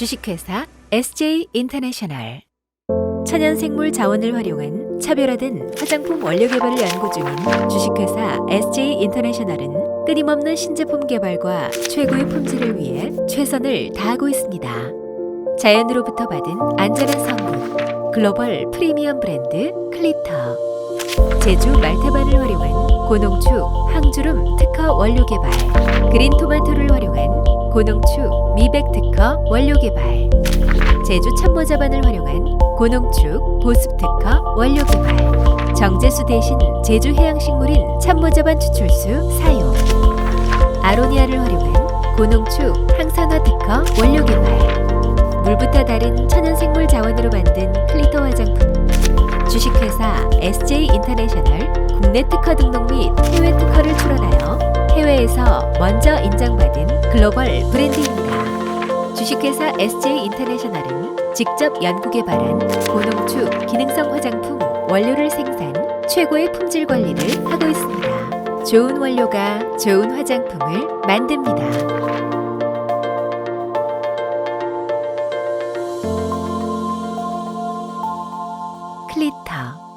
주식회사 SJ 인터내셔널 천연생물 자원을 활용한 차별화된 화장품 원료 개발을 연구 중인 주식회사 SJ 인터내셔널은 끊임없는 신제품 개발과 최고의 품질을 위해 최선을 다하고 있습니다. 자연으로부터 받은 안전한 성분, 글로벌 프리미엄 브랜드 클리터, 제주 말테반을 활용한 고농축 항주름 특허 원료 개발, 그린 토마토를 활용한 고농축 미백 특허 원료 개발, 제주 참모자반을 활용한 고농축 보습 특허 원료 개발, 정제수 대신 제주 해양식물인 참모자반 추출수 사용, 아로니아를 활용한 고농축 항산화 특허 원료 개발, 물부터 다른 천연생물 자원으로 만든 클리터 화장품, 주식회사 SJ 인터내셔널 국내 특허 등록 및 해외 주식회사에서 먼저 인정받은 글로벌 브랜드입니다. 주식회사 SJ 인터내셔널은 직접 연구 개발한 고농축 기능성 화장품 원료를 생산, 최고의 품질 관리를 하고 있습니다. 좋은 원료가 좋은 화장품을 만듭니다. 클리터